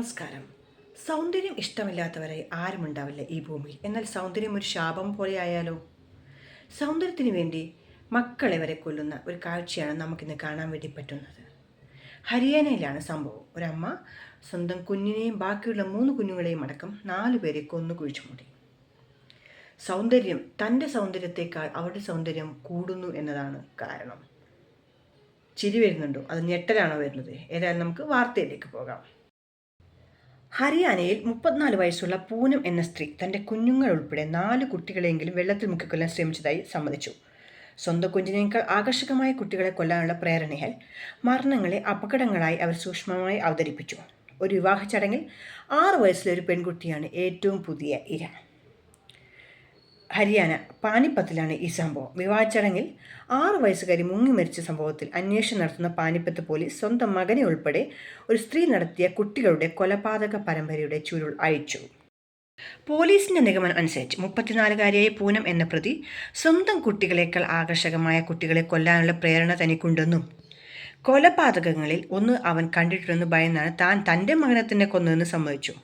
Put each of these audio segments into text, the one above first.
നമസ്കാരം. സൗന്ദര്യം ഇഷ്ടമില്ലാത്തവരെ ആരുമുണ്ടാവില്ല ഈ ഭൂമിയിൽ. എന്നാൽ സൗന്ദര്യം ഒരു ശാപം പോലെയായാലോ? സൗന്ദര്യത്തിന് വേണ്ടി മക്കളെ വരെ കൊല്ലുന്ന ഒരു കാഴ്ചയാണ് നമുക്കിന്ന് കാണാൻ വേണ്ടി പറ്റുന്നത്. ഹരിയാനയിലാണ് സംഭവം. ഒരമ്മ സ്വന്തം കുഞ്ഞിനെയും ബാക്കിയുള്ള മൂന്ന് കുഞ്ഞുങ്ങളെയും അടക്കം നാലു പേരെ കൊന്നു കുഴിച്ചു മൂടി സൗന്ദര്യം തന്റെ സൗന്ദര്യത്തേക്കാൾ അവരുടെ സൗന്ദര്യം കൂടുന്നു എന്നതാണ് കാരണം. ചിരി വരുന്നുണ്ടോ? അത് ഞെട്ടലാണോ വരുന്നത്? ഏതായാലും നമുക്ക് വാർത്തയിലേക്ക് പോകാം. ഹരിയാനയിൽ മുപ്പത്തിനാല് വയസ്സുള്ള പൂനം എന്ന സ്ത്രീ തന്റെ കുഞ്ഞുങ്ങൾ ഉൾപ്പെടെ നാല് കുട്ടികളെങ്കിലും വെള്ളത്തിൽ മുക്കിക്കൊല്ലാൻ ശ്രമിച്ചതായി സമ്മതിച്ചു. സ്വന്തം കുഞ്ഞിനേക്കാൾ ആകർഷകമായ കുട്ടികളെ കൊല്ലാനുള്ള പ്രേരണയാൽ മരണങ്ങളെ അപകടങ്ങളായി അവർ സൂക്ഷ്മമായി അവതരിപ്പിച്ചു. ഒരു വിവാഹ ചടങ്ങിൽ ആറു വയസ്സിലെ ഒരു പെൺകുട്ടിയാണ് ഏറ്റവും പുതിയ ഇര. ഹരിയാന പാനിപ്പത്തിലാണ് ഈ സംഭവം. വിവാഹ ചടങ്ങിൽ ആറു വയസ്സുകാരി മുങ്ങി മരിച്ച സംഭവത്തിൽ അന്വേഷണം നടത്തുന്ന പാനിപ്പത്ത് പോലീസ് സ്വന്തം മകനെ ഉൾപ്പെടെ ഒരു സ്ത്രീ നടത്തിയ കുട്ടികളുടെ കൊലപാതക പരമ്പരയുടെ ചുരുൾ അഴിച്ചു. പോലീസിന്റെ നിഗമനം അനുസരിച്ച് മുപ്പത്തിനാലുകാരിയായ പൂനം എന്ന പ്രതി സ്വന്തം കുട്ടികളെക്കാൾ ആകർഷകമായ കുട്ടികളെ കൊല്ലാനുള്ള പ്രേരണ തനിക്കുണ്ടെന്നും കൊലപാതകങ്ങളിൽ ഒന്ന് അവൻ കണ്ടിട്ടുണ്ടെന്ന് ഭയന്നാണ് താൻ തന്റെ മകനെ തന്നെ കൊന്നതെന്ന് സമ്മതിച്ചു.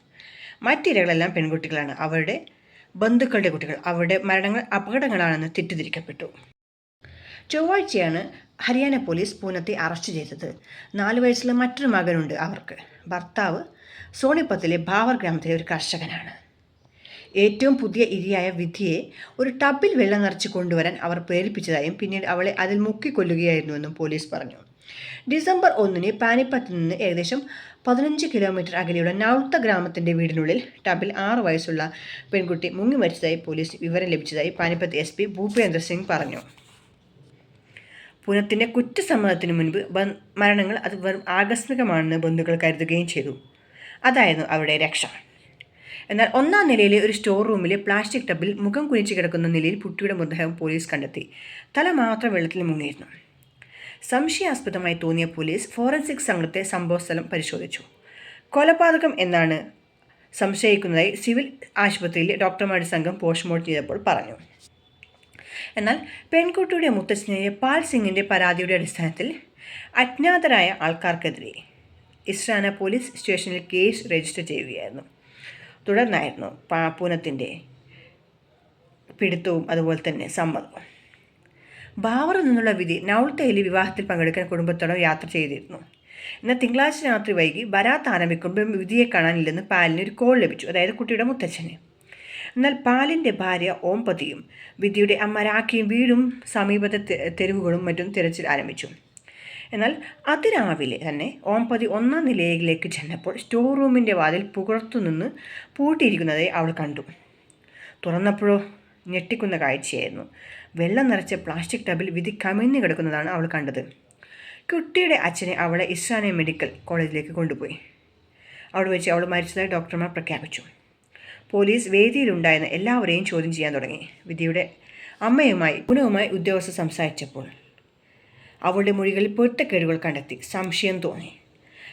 മറ്റിരകളെല്ലാം പെൺകുട്ടികളാണ്. അവരുടെ ബന്ധുക്കളുടെ കുട്ടികൾ അവരുടെ മരണങ്ങൾ അപകടങ്ങളാണെന്ന് തെറ്റിദ്ധരിക്കപ്പെട്ടു. ചൊവ്വാഴ്ചയാണ് ഹരിയാന പോലീസ് പൂനത്തെ അറസ്റ്റ് ചെയ്തത്. നാല് വയസ്സുള്ള മറ്റൊരു മകനുണ്ട് അവർക്ക്. ഭർത്താവ് സോണിപ്പത്തിലെ ഭാവർ ഗ്രാമത്തിലെ ഒരു കർഷകനാണ്. ഏറ്റവും പുതിയ ഇരിയായ വിധിയെ ഒരു ടബിൽ വെള്ളം നിറച്ച് കൊണ്ടുവരാൻ അവർ പ്രേരിപ്പിച്ചതായും പിന്നീട് അവളെ അതിൽ മുക്കിക്കൊല്ലുകയായിരുന്നുവെന്നും പോലീസ് പറഞ്ഞു. ഡിസംബർ ഒന്നിന് പാനിപ്പത്തിൽ നിന്ന് ഏകദേശം പതിനഞ്ച് കിലോമീറ്റർ അകലെയുള്ള നൌത്ത ഗ്രാമത്തിന്റെ വീടിനുള്ളിൽ ടബിൽ ആറ് വയസ്സുള്ള പെൺകുട്ടി മുങ്ങി മരിച്ചതായി പോലീസ് വിവരം ലഭിച്ചതായി പാനിപ്പത്ത് എസ് പി ഭൂപേന്ദ്ര സിംഗ് പറഞ്ഞു. പുനത്തിന്റെ കുറ്റസമ്മതത്തിന് മുൻപ് മരണങ്ങൾ അത് വെറും ആകസ്മികമാണെന്ന് ബന്ധുക്കൾ കരുതുകയും ചെയ്തു. അതായിരുന്നു അവരുടെ രക്ഷ. എന്നാൽ ഒന്നാം നിലയിലെ ഒരു സ്റ്റോർ റൂമിലെ പ്ലാസ്റ്റിക് ടബിൽ മുഖം കുനിച്ച് കിടക്കുന്ന നിലയിൽ കുട്ടിയുടെ മൃതദേഹം പോലീസ് കണ്ടെത്തി. തല മാത്രം വെള്ളത്തിൽ മുങ്ങിയിരുന്നു. സംശയാസ്പദമായി തോന്നിയ പോലീസ് ഫോറൻസിക് സംഘത്തെ സംഭവസ്ഥലം പരിശോധിച്ചു. കൊലപാതകം എന്നാണ് സംശയിക്കുന്നതായി സിവിൽ ആശുപത്രിയിലെ ഡോക്ടർമാരുടെ സംഘം പോസ്റ്റ്മോർട്ടം ചെയ്തപ്പോൾ പറഞ്ഞു. എന്നാൽ പെൺകുട്ടിയുടെ മുത്തച്ഛനായ പാൽ സിംഗിന്റെ പരാതിയുടെ അടിസ്ഥാനത്തിൽ അജ്ഞാതരായ ആൾക്കാർക്കെതിരെ ഇസ്രാന പോലീസ് സ്റ്റേഷനിൽ കേസ് രജിസ്റ്റർ ചെയ്യുകയായിരുന്നു. തുടർന്നായിരുന്നു പാപ്പൂനത്തിന്റെ പിടുത്തവും അതുപോലെ തന്നെ സമ്മതവും. ബാവറിൽ നിന്നുള്ള വിധി നൗൾത്തയിലെ വിവാഹത്തിൽ പങ്കെടുക്കാൻ കുടുംബത്തോടൊപ്പം യാത്ര ചെയ്തിരുന്നു. എന്നാൽ തിങ്കളാഴ്ച രാത്രി വൈകി ബരാത്ത് ആരംഭിക്കുമ്പോൾ വിധിയെ കാണാനില്ലെന്ന് പാലിന് ഒരു കോൾ ലഭിച്ചു. അതായത് കുട്ടിയുടെ മുത്തച്ഛന്. എന്നാൽ പാലിന്റെ ഭാര്യ ഓംപതിയും വിധിയുടെ അമ്മ രാഖിയും വീടും സമീപത്തെ തെരുവുകളും മറ്റും തിരച്ചിൽ ആരംഭിച്ചു. എന്നാൽ അതിരാവിലെ തന്നെ ഓംപതി ഒന്നാം നിലയിലേക്ക് ചെന്നപ്പോൾ സ്റ്റോർ റൂമിന്റെ വാതിൽ പുറത്തുനിന്ന് പൂട്ടിയിരിക്കുന്നതായി അവൾ കണ്ടു. തുറന്നപ്പോഴോ ഞെട്ടിക്കുന്ന കാഴ്ചയായിരുന്നു. വെള്ളം നിറച്ച പ്ലാസ്റ്റിക് ടബിൽ വിധി കമിഞ്ഞു കിടക്കുന്നതാണ് അവൾ കണ്ടത്. കുട്ടിയുടെ അച്ഛനെ അവളെ ഇസ്രാനെ മെഡിക്കൽ കോളേജിലേക്ക് കൊണ്ടുപോയി. അവിടെ വെച്ച് അവൾ മരിച്ചതായി ഡോക്ടർമാർ പ്രഖ്യാപിച്ചു. പോലീസ് വേദിയിലുണ്ടായിരുന്ന എല്ലാവരെയും ചോദ്യം ചെയ്യാൻ തുടങ്ങി. വിധിയുടെ അമ്മയുമായി ഗുണവുമായി ഉദ്യോഗസ്ഥർ സംസാരിച്ചപ്പോൾ അവളുടെ മൊഴികളിൽ പൊരുത്തക്കേടുകൾ കണ്ടെത്തി സംശയം തോന്നി.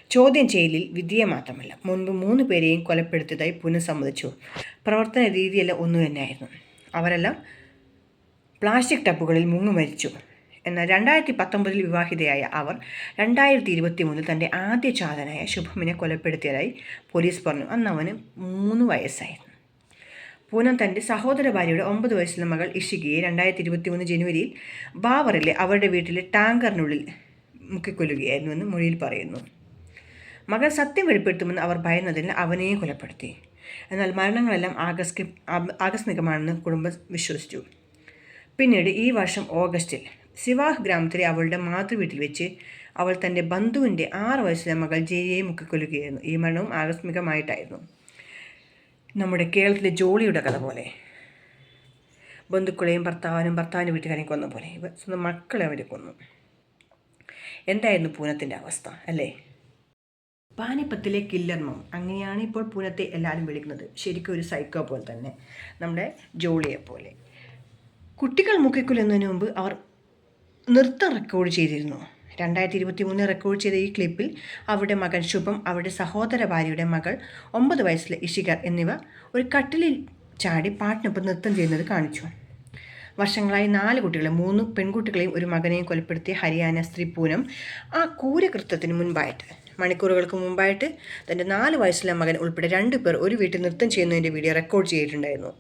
ചോദ്യം ചെയ്യലിൽ വിധിയെ മാത്രമല്ല മുൻപ് മൂന്ന് പേരെയും കൊലപ്പെടുത്തിയതായി പുനഃസമ്മതിച്ചു. പ്രവർത്തന രീതിയെല്ലാം ഒന്നു തന്നെയായിരുന്നു അവരെല്ലാം പ്ലാസ്റ്റിക് ടപ്പുകളിൽ മുങ്ങി മരിച്ചു. എന്നാൽ രണ്ടായിരത്തി പത്തൊമ്പതിൽ വിവാഹിതയായ അവർ രണ്ടായിരത്തി ഇരുപത്തി മൂന്നിൽ തന്റെ ആദ്യ ചാതനായ ശുഭമിനെ കൊലപ്പെടുത്തിയതായി പോലീസ് പറഞ്ഞു. അന്ന് അവന് മൂന്ന് വയസ്സായിരുന്നു. പൂനം തന്റെ സഹോദര ഭാര്യയുടെ ഒമ്പത് വയസ്സിലെ മകൾ ഇഷികയെ രണ്ടായിരത്തി ഇരുപത്തി മൂന്ന് ജനുവരിയിൽ ബാവറിലെ അവരുടെ വീട്ടിലെ ടാങ്കറിനുള്ളിൽ മുക്കിക്കൊല്ലുകയായിരുന്നുവെന്ന് മൊഴിയിൽ പറയുന്നു. മകൾ സത്യം വെളിപ്പെടുത്തുമെന്ന് അവർ ഭയന്നതിന് അവനെയും കൊലപ്പെടുത്തി. എന്നാൽ മരണങ്ങളെല്ലാം ആകസ്കി ആകസ്മികമാണെന്ന് കുടുംബം വിശ്വസിച്ചു. പിന്നീട് ഈ വർഷം ഓഗസ്റ്റിൽ സിവാഹ് ഗ്രാമത്തിലെ അവളുടെ മാതൃവീട്ടിൽ വെച്ച് അവൾ തന്റെ ബന്ധുവിന്റെ ആറ് വയസ്സിലെ മകൾ ജയയെ മുക്കിക്കൊല്ലുകയായിരുന്നു. ഈ മരണവും ആകസ്മികമായിട്ടായിരുന്നു. നമ്മുടെ കേരളത്തിലെ ജോളിയുടെ കഥ പോലെ ബന്ധുക്കളെയും ഭർത്താവിനും ഭർത്താവിന്റെ വീട്ടുകാരെയും കൊന്ന പോലെ സ്വന്തം മക്കളെ അവർ കൊന്നു. എന്തായിരുന്നു പൂനത്തിന്റെ അവസ്ഥ അല്ലേ? പാനിപ്പത്തിലെ കില്ലർ മോം അങ്ങനെയാണ് ഇപ്പോൾ പൂനത്തെ എല്ലാവരും വിളിക്കുന്നത്. ശരിക്കും ഒരു സൈക്കോ പോലെ തന്നെ. നമ്മുടെ ജോളിയെ പോലെ. കുട്ടികൾ മുക്കിക്കൊല്ലുന്നതിന് മുമ്പ് അവർ നൃത്തം റെക്കോർഡ് ചെയ്തിരുന്നു. രണ്ടായിരത്തി ഇരുപത്തി മൂന്ന് റെക്കോർഡ് ചെയ്ത ഈ ക്ലിപ്പിൽ അവരുടെ മകൻ ശുഭം അവരുടെ സഹോദര ഭാര്യയുടെ മകൾ ഒമ്പത് വയസ്സിലെ ഇഷികർ എന്നിവ ഒരു കട്ടിലിൽ ചാടി പാട്ടിനൊപ്പം നൃത്തം ചെയ്യുന്നത് കാണിച്ചു. വർഷങ്ങളായി നാല് കുട്ടികളെ മൂന്ന് പെൺകുട്ടികളെയും ഒരു മകനെയും കൊലപ്പെടുത്തിയ ഹരിയാന സ്ത്രീ പൂനം ആ ക്രൂരകൃത്യത്തിന് മുൻപായിട്ട്. മണിക്കൂറുകൾക്ക് മുമ്പായിട്ട് തന്റെ നാല് വയസ്സുള്ള മകൻ ഉൾപ്പെടെ രണ്ട് പേർ ഒരു വീട്ടിൽ നൃത്തം ചെയ്യുന്നതിന്റെ വീഡിയോ റെക്കോർഡ് ചെയ്തിട്ടുണ്ടായിരുന്നു.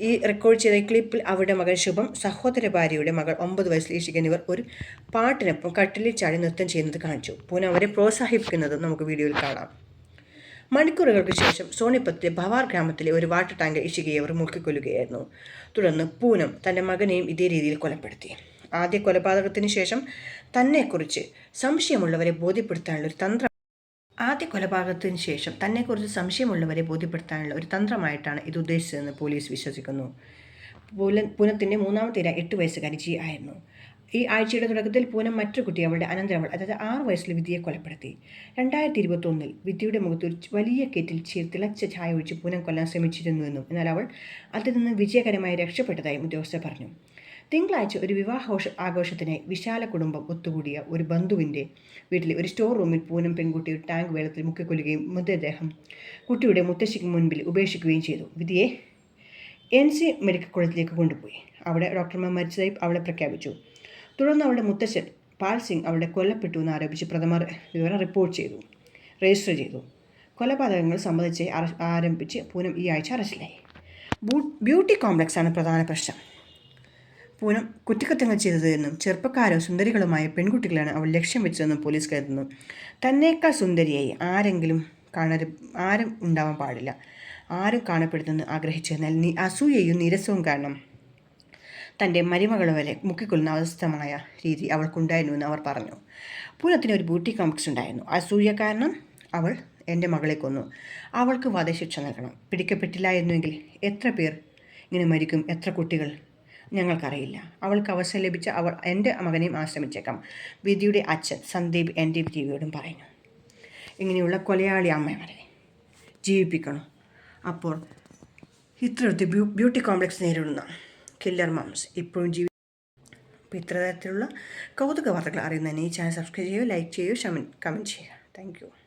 ഈ റെക്കോർഡ് ചെയ്ത ക്ലിപ്പിൽ അവരുടെ മകൻ ശുഭം സഹോദര ഭാര്യയുടെ മകൾ ഒമ്പത് വയസ്സിൽ ഈഷിക എന്നിവർ ഒരു പാട്ടിനൊപ്പം കട്ടിലിൽ ചാടി നൃത്തം ചെയ്യുന്നത് കാണിച്ചു. പൂനം അവരെ പ്രോത്സാഹിപ്പിക്കുന്നതും നമുക്ക് വീഡിയോയിൽ കാണാം. മണിക്കൂറുകൾക്ക് ശേഷം സോണിപ്പത്തിലെ ഭവാർ ഗ്രാമത്തിലെ ഒരു വാട്ടർ ടാങ്കർ ഇഷികയെ അവർ മുക്കിക്കൊല്ലുകയായിരുന്നു തുടർന്ന് പൂനം തന്റെ മകനെയും ഇതേ രീതിയിൽ കൊലപ്പെടുത്തി. ആദ്യ കൊലപാതകത്തിന് ശേഷം തന്നെക്കുറിച്ച് സംശയമുള്ളവരെ ബോധ്യപ്പെടുത്താനുള്ള ഒരു തന്ത്രം. ആദ്യ കൊലപാതകത്തിന് ശേഷം തന്നെക്കുറിച്ച് സംശയമുള്ളവരെ ബോധ്യപ്പെടുത്താനുള്ള ഒരു തന്ത്രമായിട്ടാണ് ഇത് ഉദ്ദേശിച്ചതെന്ന് പോലീസ് വിശ്വസിക്കുന്നു. പൂല പൂനത്തിന്റെ മൂന്നാമത്തെ ഇര എട്ട് വയസ്സുകാരി ജി ആയിരുന്നു. ഈ ആഴ്ചയുടെ തുടക്കത്തിൽ പൂനം മറ്റൊരു കുട്ടി അവളുടെ അനന്തരവൾ അതായത് ആറ് വയസ്സിൽ വിദ്യയെ കൊലപ്പെടുത്തി. രണ്ടായിരത്തി ഇരുപത്തൊന്നിൽ വിദ്യയുടെ മുഖത്ത് ഒരു വലിയ കെറ്റിൽ ചീർ തിളച്ച ചായ ഒഴിച്ച് പൂനം കൊല്ലാൻ ശ്രമിച്ചിരുന്നുവെന്നും എന്നാൽ അവൾ അതിൽ നിന്ന് വിജയകരമായി രക്ഷപ്പെട്ടതായും ഉദ്യോഗസ്ഥർ പറഞ്ഞു. തിങ്കളാഴ്ച ഒരു വിവാഹാഘോഷ ആഘോഷത്തിനായി വിശാല കുടുംബം ഒത്തുകൂടിയ ഒരു ബന്ധുവിന്റെ വീട്ടിലെ ഒരു സ്റ്റോർ റൂമിൽ പൂനം പെൺകുട്ടി ടാങ്ക് വെള്ളത്തിൽ മുക്കിക്കൊല്ലുകയും മൃതദേഹം കുട്ടിയുടെ മുത്തശ്ശിക്ക് മുൻപിൽ ഉപേക്ഷിക്കുകയും ചെയ്തു. വിധിയെ എൻ സി മെഡിക്കൽ കോളേജിലേക്ക് കൊണ്ടുപോയി. അവിടെ ഡോക്ടർമാർ മരിച്ചതായി അവളെ പ്രഖ്യാപിച്ചു. തുടർന്ന് അവളുടെ മുത്തശ്ശൻ പാൽ സിംഗ് അവളെ കൊല്ലപ്പെട്ടു എന്ന് ആരോപിച്ച് പ്രഥമ വിവരം റിപ്പോർട്ട് ചെയ്തു. രജിസ്റ്റർ ചെയ്തു. കൊലപാതകങ്ങൾ സംബന്ധിച്ച് ആരംഭിച്ച് പൂനം ഈ ആഴ്ച അറസ്റ്റിലായി. ബ്യൂട്ടി കോംപ്ലക്സാണ് പ്രധാന പ്രശ്നം. പൂനം കുറ്റകൃത്യങ്ങൾ ചെയ്തതെന്നും ചെറുപ്പക്കാരോ സുന്ദരികളുമായ പെൺകുട്ടികളാണ് അവൾ ലക്ഷ്യം വെച്ചതെന്നും പോലീസ് കരുതുന്നു. തന്നേക്കാൾ സുന്ദരിയായി ആരെങ്കിലും കാണരു ആരും ഉണ്ടാവാൻ പാടില്ല. ആരും കാണപ്പെടുന്നെന്ന് ആഗ്രഹിച്ചെന്നാൽ നീ അസൂയയും നിരസവും കാരണം തന്റെ മരുമകൾ വരെ മുക്കിക്കൊള്ളുന്ന അവസ്ഥമായ രീതി അവൾക്കുണ്ടായിരുന്നു എന്ന് അവർ പറഞ്ഞു. പൂനത്തിന് ഒരു ബ്യൂട്ടി കോംപ്ലക്സ് ഉണ്ടായിരുന്നു. അസൂയ കാരണം അവൾ എന്റെ മകളെ കൊന്നു. അവൾക്ക് വധശിക്ഷ നൽകണം. പിടിക്കപ്പെട്ടില്ല എന്നുവെങ്കിൽ എത്ര പേർ ഇങ്ങനെ മരിക്കും? എത്ര കുട്ടികൾ ഞങ്ങൾക്കറിയില്ല. അവൾക്ക് അവസരം ലഭിച്ച അവൾ എന്റെ മകനെയും ആശ്രമിച്ചേക്കാം. വിധിയുടെ അച്ഛൻ സന്ദീപ് എന്റെ ടിവിയോടും പറഞ്ഞു ഇങ്ങനെയുള്ള കൊലയാളി അമ്മമാരെ ജീവിപ്പിക്കണം? അപ്പോൾ ബ്യൂ ബ്യൂട്ടി കോംപ്ലക്സ് നേരിടുന്ന കില്ലർ മംസ് ഇപ്പോഴും ജീവി അപ്പോൾ ഇത്തരത്തിലുള്ള കൗതുക വാർത്തകൾ അറിയുന്നതിന് ഈ ചാനൽ സബ്സ്ക്രൈബ് ചെയ്യുക ലൈക്ക് ചെയ്യുക കമന്റ് ചെയ്യുക. Thank you.